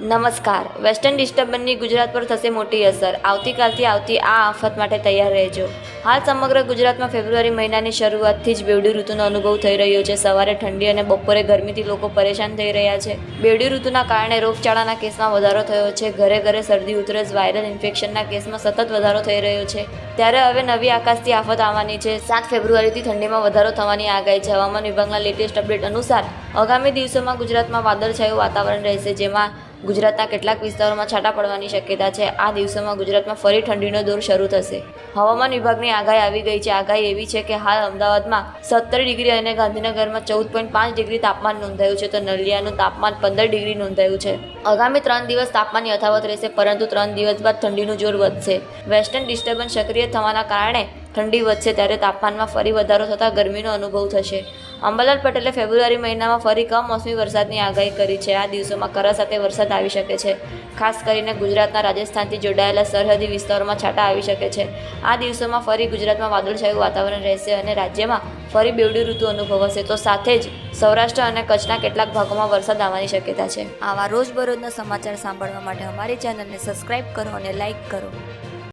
નમસ્કાર. વેસ્ટર્ન ડિસ્ટર્બન્સની ગુજરાત પર થશે મોટી અસર. આવતીકાલથી આવતી આ આફત માટે તૈયાર રહેજો. હાલ સમગ્ર ગુજરાતમાં ફેબ્રુઆરી મહિનાની શરૂઆતથી જ બેવડી ઋતુનો અનુભવ થઈ રહ્યો છે. સવારે ઠંડી અને બપોરે ગરમીથી લોકો પરેશાન થઈ રહ્યા છે. બેવડી ઋતુના કારણે રોગચાળાના કેસમાં વધારો થયો છે. ઘરે ઘરે શરદી, ઉધરસ, વાયરલ ઇન્ફેક્શનના કેસમાં સતત વધારો થઈ રહ્યો છે. ત્યારે હવે નવી આકાશથી આફત આવવાની છે. સાત ફેબ્રુઆરીથી ઠંડીમાં વધારો થવાની આગાહી છે. હવામાન વિભાગના લેટેસ્ટ અપડેટ અનુસાર, આગામી દિવસોમાં ગુજરાતમાં વાદળછાયું વાતાવરણ રહેશે, જેમાં ગુજરાતના કેટલાક વિસ્તારોમાં છાંટા પડવાની શક્યતા છે. આ દિવસોમાં ગુજરાતમાં ફરી ઠંડીનો દોર શરૂ થશે. હવામાન વિભાગની આગાહી આવી ગઈ છે. આગાહી એવી છે કે હાલ અમદાવાદમાં સત્તર ડિગ્રી અને ગાંધીનગરમાં ચૌદ પોઈન્ટ પાંચ ડિગ્રી તાપમાન નોંધાયું છે. તો નલિયાનું તાપમાન પંદર ડિગ્રી નોંધાયું છે. આગામી ત્રણ દિવસ તાપમાન યથાવત રહેશે, પરંતુ ત્રણ દિવસ બાદ ઠંડીનું જોર વધશે. વેસ્ટર્ન ડિસ્ટર્બન્સ સક્રિય થવાના કારણે ઠંડી વધશે, ત્યારે તાપમાનમાં ફરી વધારો થતાં ગરમીનો અનુભવ થશે. અંબાલાલ પટેલે ફેબ્રુઆરી મહિનામાં ફરી કમોસમી વરસાદની આગાહી કરી છે. આ દિવસોમાં કરા સાથે વરસાદ આવી શકે છે. ખાસ કરીને ગુજરાતના રાજસ્થાનથી જોડાયેલા સરહદી વિસ્તારોમાં છાંટા આવી શકે છે. આ દિવસોમાં ફરી ગુજરાતમાં વાદળછાયું વાતાવરણ રહેશે અને રાજ્યમાં ફરી બેવડી ઋતુ અનુભવાશે. તો સાથે જ સૌરાષ્ટ્ર અને કચ્છના કેટલાક ભાગોમાં વરસાદ આવવાની શક્યતા છે. આવા રોજબરોજના સમાચાર સાંભળવા માટે અમારી ચેનલને સબસ્ક્રાઇબ કરો અને લાઇક કરો.